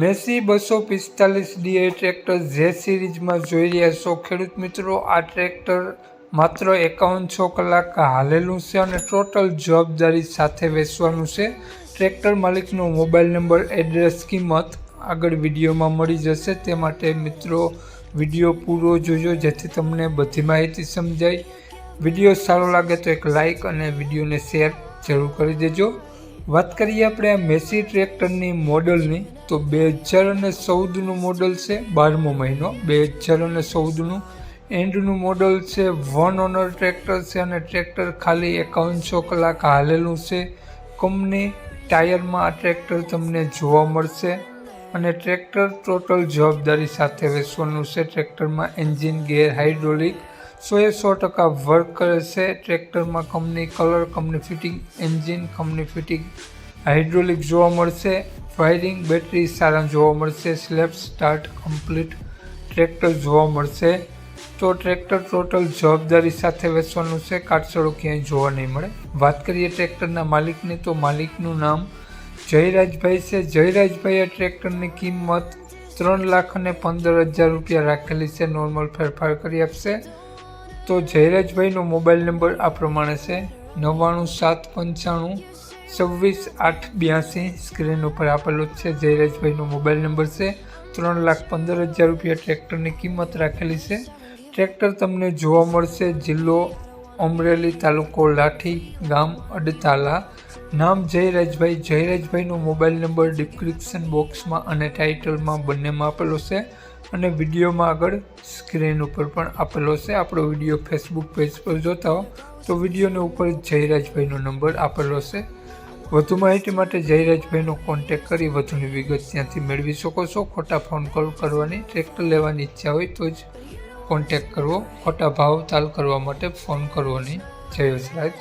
Massey બસો પિસ્તાલીસ DA tractor જે સિરીઝમાં જોઈ રહ્યા છો. ખેડૂત મિત્રો, આ ટ્રેક્ટર માત્ર એકાવનસો કલાક હાલેલું છે અને ટોટલ જવાબદારી સાથે વેચવાનું છે. ટ્રેક્ટર માલિકનો મોબાઈલ નંબર, એડ્રેસ, કિંમત આગળ વિડીયોમાં મળી જશે. તે માટે મિત્રો, વીડિયો પૂરો જોજો, જેથી તમને બધી માહિતી સમજાય. વીડિયો સારો લાગે તો એક લાઇક અને વિડીયોને શેર જરૂર કરી દેજો. વાત કરીએ આપણે મેસી ટ્રેક્ટરની મોડલની. તો બે હજાર અને ચૌદનું મોડલ છે, બારમો મહિનો. બે હજાર અને ચૌદનું એન્ડનું મોડલ છે વન ઓનર ટ્રેક્ટર છે અને ટ્રેક્ટર ખાલી એકાવનસો કલાક હાલેલું છે. કંપની ટાયરમાં આ ટ્રેક્ટર તમને જોવા મળશે અને ટ્રેક્ટર ટોટલ જવાબદારી સાથે વેચવાનું છે. ટ્રેક્ટરમાં એન્જિન ગેર હાઇડ્રોલિક સોએ સો ટકા વર્ક કરે છે. ટ્રેક્ટરમાં company colour company fitting engine company fitting hydraulic જોવા મળશે. ફાયરિંગ બેટરી સારા જોવા મળશે. સ્લેબ સ્ટાર્ટ કમ્પ્લીટ ટ્રેક્ટર જોવા મળશે. તો ટ્રેક્ટર ટોટલ જવાબદારી સાથે વેચવાનું છે. કાટસળો ક્યાંય જોવા નહીં મળે. વાત કરીએ ટ્રેક્ટરના માલિકની, તો માલિકનું નામ જયરાજભાઈ છે. જયરાજભાઈએ ટ્રેક્ટરની કિંમત ત્રણ લાખ અને પંદર હજાર રૂપિયા રાખેલી છે. નોર્મલ ફેરફાર કરી આપશે. તો જયરાજભાઈનો મોબાઈલ નંબર આ પ્રમાણે છે. નવ્વાણું સાત પંચાણું છવ્વીસ આઠ બ્યાસી સ્ક્રીન ઉપર આપેલો જ છે. જયરાજભાઈનો મોબાઈલ નંબર છે. ત્રણ લાખ પંદર હજાર રૂપિયા ટ્રેક્ટરની કિંમત રાખેલી છે. ટ્રેક્ટર તમને જોવા મળશે. જિલ્લો અમરેલી તાલુકો લાઠી ગામ અડતાલા. નામ જયરાજભાઈ. જયરાજભાઈનો મોબાઈલ નંબર ડિસ્ક્રિપ્શન બોક્સમાં અને ટાઇટલમાં બંનેમાં આપેલો છે. અને વિડીયોમાં આગળ સ્ક્રીન ઉપર પણ આપેલો છે. આપણો વીડિયો ફેસબુક પેજ પર જોતા હો. તો વિડીયોની ઉપર જયરાજભાઈનો નંબર આપેલો છે. વધુ માહિતી માટે જયરાજભાઈનો કોન્ટેક કરી વધુની વિગત ત્યાંથી મેળવી શકો છો. ખોટા ફોન કોલ કરવાની ટ્રેક્ટર લેવાની ઈચ્છા હોય તો જ કોન્ટેક કરવો. ખોટા ભાવ તાલ કરવા માટે ફોન કરવો નહીં જય વસરાજ